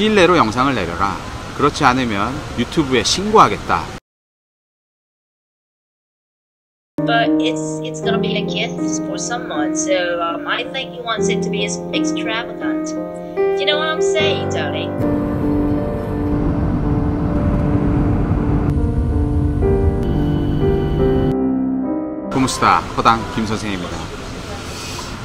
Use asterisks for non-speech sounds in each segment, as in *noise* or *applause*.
시일 내로 영상을 내려라. 그렇지 않으면 유튜브에 신고하겠다. but it's it's gonna be a gift for someone. So um, I think he wants it to be extravagant. You know what I'm saying, Tony? 구무스타 허당 김 선생입니다.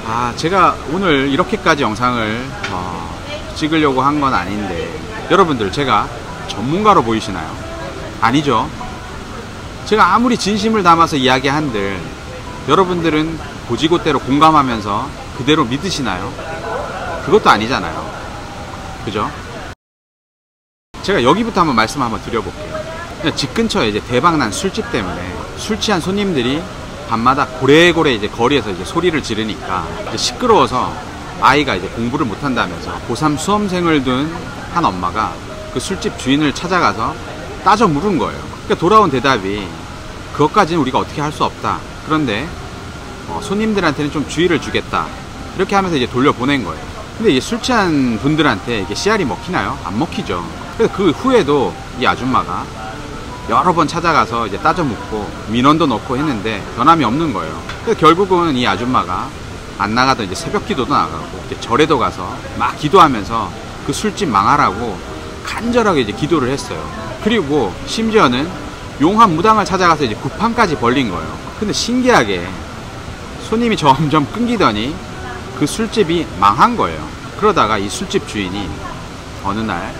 아 제가 오늘 이렇게까지 영상을 어, 찍으려고 한 건 아닌데 여러분들 제가 전문가로 보이시나요? 아니죠. 제가 아무리 진심을 담아서 이야기한들 여러분들은 고지고대로 공감하면서 그대로 믿으시나요? 그것도 아니잖아요. 그죠? 제가 여기부터 한번 말씀 한번 드려볼게요. 집 근처에 이제 대박난 술집 때문에 술 취한 손님들이 밤마다 고래고래 이제 거리에서 이제 소리를 지르니까 이제 시끄러워서 아이가 이제 공부를 못한다면서 고3 수험생을 둔 한 엄마가 그 술집 주인을 찾아가서 따져 물은 거예요. 그러니까 돌아온 대답이 그것까지는 우리가 어떻게 할 수 없다. 그런데 어, 손님들한테는 좀 주의를 주겠다. 이렇게 하면서 이제 돌려보낸 거예요. 근데 이제 술 취한 분들한테 이게 씨알이 먹히나요? 안 먹히죠. 그래서 그 후에도 이 아줌마가 여러 번 찾아가서 이제 따져 묻고 민원도 넣고 했는데 변함이 없는 거예요. 그래서 결국은 이 아줌마가 안 나가던 이제 새벽 기도도 나가고 절에도 가서 막 기도하면서 그 술집 망하라고 간절하게 이제 기도를 했어요. 그리고 심지어는 용한 무당을 찾아가서 이제 구판까지 벌린 거예요. 근데 신기하게 손님이 *laughs* 점점 끊기더니 그 술집이 망한 거예요. 그러다가 이 술집 주인이 어느 날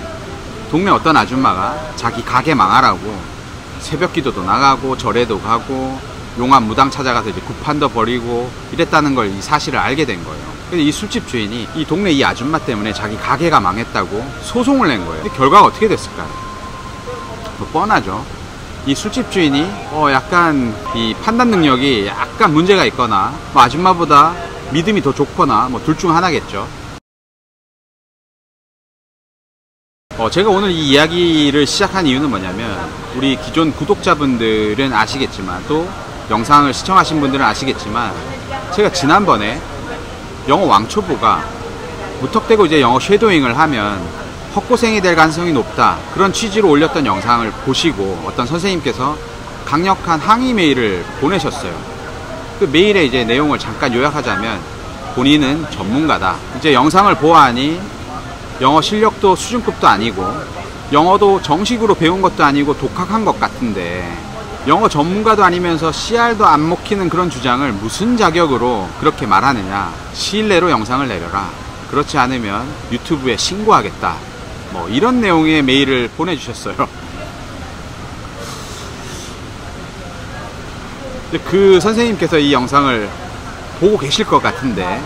동네 어떤 아줌마가 자기 가게 망하라고 새벽 기도도 나가고 절에도 가고 용한 무당 찾아가서 이제 구판도 버리고 이랬다는 걸 이 사실을 알게 된 거예요. 근데 이 술집 주인이 이 동네 이 아줌마 때문에 자기 가게가 망했다고 소송을 낸 거예요. 근데 결과가 어떻게 됐을까요? 뭐 뻔하죠. 이 술집 주인이 어 약간 이 판단 능력이 약간 문제가 있거나 뭐 아줌마보다 믿음이 더 좋거나 뭐 둘 중 하나겠죠. 어, 제가 오늘 이 이야기를 시작한 이유는 뭐냐면 우리 기존 구독자분들은 아시겠지만 또 영상을 시청하신 분들은 아시겠지만 제가 지난번에 영어 왕초보가 무턱대고 이제 영어 쉐도잉을 하면 헛고생이 될 가능성이 높다 그런 취지로 올렸던 영상을 보시고 어떤 선생님께서 강력한 항의 메일을 보내셨어요. 그 메일의 이제 내용을 잠깐 요약하자면 본인은 전문가다. 이제 영상을 보아하니 영어 실력도 수준급도 아니고 영어도 정식으로 배운 것도 아니고 독학한 것 같은데 영어 전문가도 아니면서 CR도 안 먹히는 그런 주장을 무슨 자격으로 그렇게 말하느냐. 시일 내로 영상을 내려라. 그렇지 않으면 유튜브에 신고하겠다. 뭐 이런 내용의 메일을 보내주셨어요. 그 선생님께서 이 영상을 보고 계실 것 같은데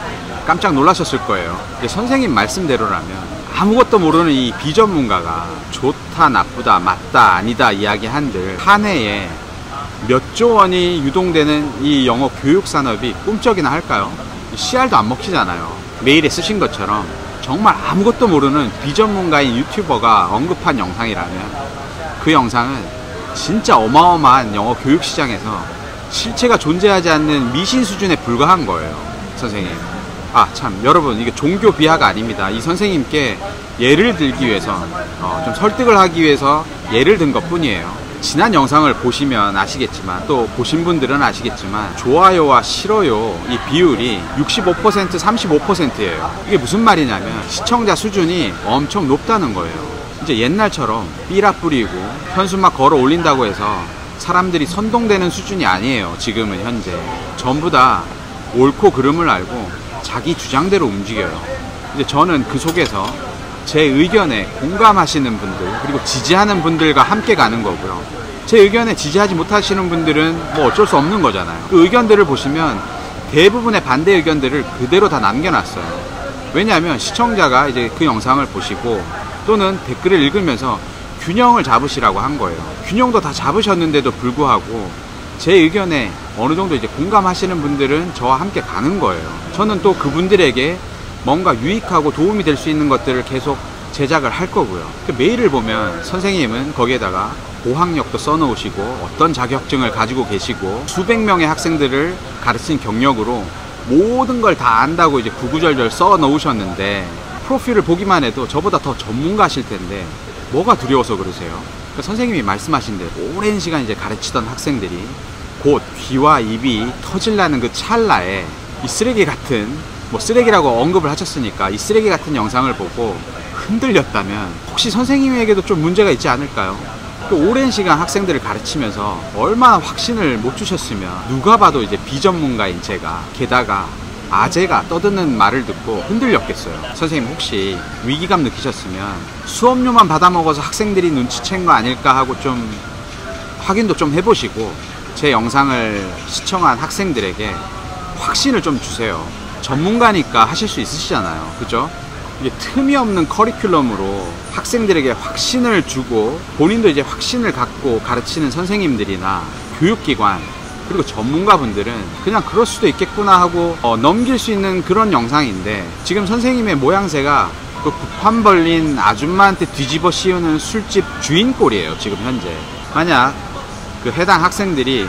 깜짝 놀라셨을 거예요. 선생님 말씀대로라면 아무것도 모르는 이 비전문가가 좋다 나쁘다 맞다 아니다 이야기한들 한 해에 몇 조 원이 유동되는 이 영어 교육 산업이 꿈쩍이나 할까요? CR도 안 먹히잖아요. 메일에 쓰신 것처럼 정말 아무것도 모르는 비전문가인 유튜버가 언급한 영상이라면 그 영상은 진짜 어마어마한 영어 교육 시장에서 실체가 존재하지 않는 미신 수준에 불과한 거예요. 선생님. 아, 참, 여러분, 이게 종교 비하가 아닙니다. 이 선생님께 예를 들기 위해서, 어, 좀 설득을 하기 위해서 예를 든 것 뿐이에요. 지난 영상을 보시면 아시겠지만, 또 보신 분들은 아시겠지만, 좋아요와 싫어요, 이 비율이 65% 35%예요. 이게 무슨 말이냐면, 시청자 수준이 엄청 높다는 거예요. 이제 옛날처럼 삐라 뿌리고, 현수막 걸어 올린다고 해서 사람들이 선동되는 수준이 아니에요. 지금은 현재. 전부 다 옳고 그름을 알고 자기 주장대로 움직여요. 이제 저는 그 속에서 제 의견에 공감하시는 분들 그리고 지지하는 분들과 함께 가는 거고요. 제 의견에 지지하지 못하시는 분들은 뭐 어쩔 수 없는 거잖아요. 그 의견들을 보시면 대부분의 반대 의견들을 그대로 다 남겨놨어요. 왜냐하면 시청자가 이제 그 영상을 보시고 또는 댓글을 읽으면서 균형을 잡으시라고 한 거예요. 균형도 다 잡으셨는데도 불구하고 제 의견에 어느 정도 이제 공감하시는 분들은 저와 함께 가는 거예요. 저는 또 그분들에게 뭔가 유익하고 도움이 될 수 있는 것들을 계속 제작을 할 거고요. 그 메일을 보면 선생님은 거기에다가 고학력도 써놓으시고 어떤 자격증을 가지고 계시고 수백 명의 학생들을 가르친 경력으로 모든 걸 다 안다고 이제 구구절절 써 놓으셨는데 프로필을 보기만 해도 저보다 더 전문가실 텐데 뭐가 두려워서 그러세요? 그러니까 선생님이 말씀하신 대로 오랜 시간 이제 가르치던 학생들이 곧 귀와 입이 터질라는 그 찰나에 이 쓰레기 같은 뭐 쓰레기라고 언급을 하셨으니까 이 쓰레기 같은 영상을 보고 흔들렸다면 혹시 선생님에게도 좀 문제가 있지 않을까요? 그 오랜 시간 학생들을 가르치면서 얼마나 확신을 못 주셨으면 누가 봐도 이제 비전문가인 제가 게다가 아재가 떠드는 말을 듣고 흔들렸겠어요. 선생님 혹시 위기감 느끼셨으면 수업료만 받아먹어서 학생들이 눈치챈 거 아닐까 하고 좀 확인도 좀 해보시고 제 영상을 시청한 학생들에게 확신을 좀 주세요. 전문가니까 하실 수 있으시잖아요. 그죠? 이게 틈이 없는 커리큘럼으로 학생들에게 확신을 주고 본인도 이제 확신을 갖고 가르치는 선생님들이나 교육기관 그리고 전문가분들은 그냥 그럴 수도 있겠구나 하고 어, 넘길 수 있는 그런 영상인데 지금 선생님의 모양새가 그 구판 벌린 아줌마한테 뒤집어 씌우는 술집 주인 꼴이에요 지금 현재 만약 그 해당 학생들이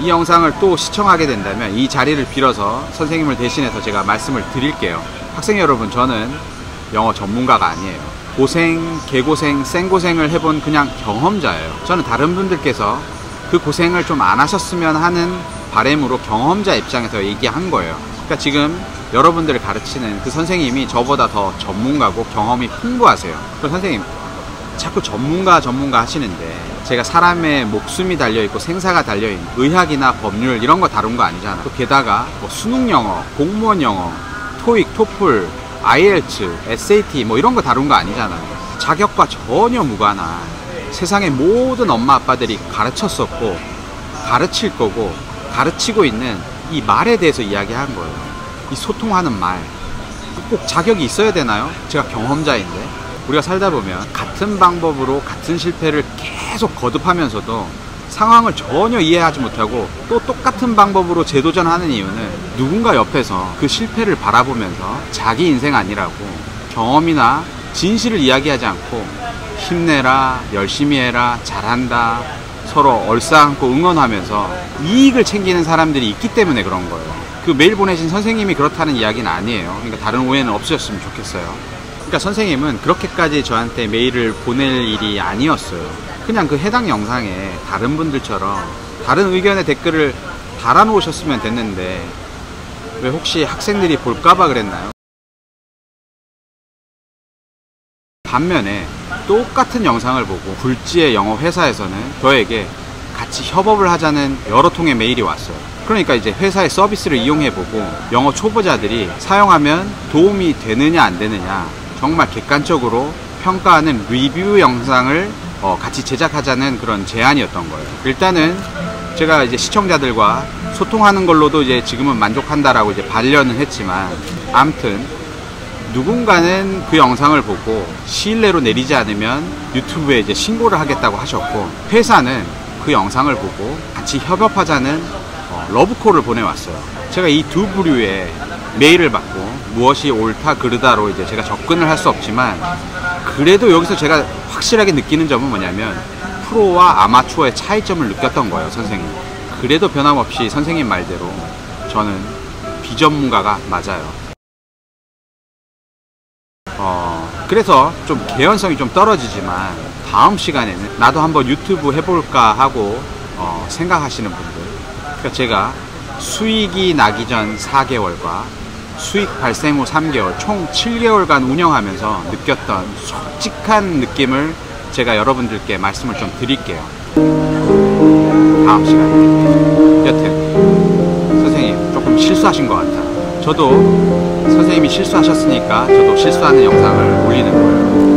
이 영상을 또 시청하게 된다면 이 자리를 빌어서 선생님을 대신해서 제가 말씀을 드릴게요 학생 여러분 저는 영어 전문가가 아니에요 고생, 개고생, 생고생을 해본 그냥 경험자예요 저는 다른 분들께서 그 고생을 좀 안 하셨으면 하는 바램으로 경험자 입장에서 얘기한 거예요. 그러니까 지금 여러분들을 가르치는 그 선생님이 저보다 더 전문가고 경험이 풍부하세요. 그 선생님 자꾸 전문가 전문가 하시는데 제가 사람의 목숨이 달려있고 생사가 달려있는 의학이나 법률 이런 거 다룬 거 아니잖아. 또 게다가 뭐 수능 영어, 공무원 영어, 토익, 토플, IELTS, SAT 뭐 이런 거 다룬 거 아니잖아요. 자격과 전혀 무관한 세상의 모든 엄마 아빠들이 가르쳤었고 가르칠 거고 가르치고 있는 이 말에 대해서 이야기한 거예요. 이 소통하는 말. 꼭 자격이 있어야 되나요? 제가 경험자인데. 우리가 살다 보면 같은 방법으로 같은 실패를 계속 거듭하면서도 상황을 전혀 이해하지 못하고 또 똑같은 방법으로 재도전하는 이유는 누군가 옆에서 그 실패를 바라보면서 자기 인생 아니라고 경험이나 진실을 이야기하지 않고 힘내라, 열심히 해라, 잘한다, 서로 얼싸안고 응원하면서 이익을 챙기는 사람들이 있기 때문에 그런 거예요. 그 메일 보내신 선생님이 그렇다는 이야기는 아니에요. 그러니까 다른 오해는 없으셨으면 좋겠어요. 그러니까 선생님은 그렇게까지 저한테 메일을 보낼 일이 아니었어요. 그냥 그 해당 영상에 다른 분들처럼 다른 의견의 댓글을 달아놓으셨으면 됐는데 왜 혹시 학생들이 볼까봐 그랬나요? 반면에 똑같은 영상을 보고 굴지의 영어 회사에서는 저에게 같이 협업을 하자는 여러 통의 메일이 왔어요. 그러니까 이제 회사의 서비스를 이용해보고 영어 초보자들이 사용하면 도움이 되느냐 안 되느냐 정말 객관적으로 평가하는 리뷰 영상을 어, 같이 제작하자는 그런 제안이었던 거예요. 일단은 제가 이제 시청자들과 소통하는 걸로도 이제 지금은 만족한다라고 이제 반려는 했지만 아무튼 누군가는 그 영상을 보고 시일내로 내리지 않으면 유튜브에 이제 신고를 하겠다고 하셨고 회사는 그 영상을 보고 같이 협업하자는 어, 러브콜을 보내왔어요. 제가 이 두 부류의 메일을 받고 무엇이 옳다 그르다로 이제 제가 접근을 할 수 없지만 그래도 여기서 제가 확실하게 느끼는 점은 뭐냐면 프로와 아마추어의 차이점을 느꼈던 거예요, 선생님. 그래도 변함없이 선생님 말대로 저는 비전문가가 맞아요. 어, 그래서 좀 개연성이 좀 떨어지지만 다음 시간에는 나도 한번 유튜브 해볼까 하고 어, 생각하시는 분들 그러니까 제가 수익이 나기 전 4개월과 수익 발생 후 3개월 총 7개월간 운영하면서 느꼈던 솔직한 느낌을 제가 여러분들께 말씀을 좀 드릴게요. 다음 시간에 여튼 선생님 조금 실수하신 것 같아 저도 선생님이 실수하셨으니까 저도 실수하는 영상을 올리는 거예요.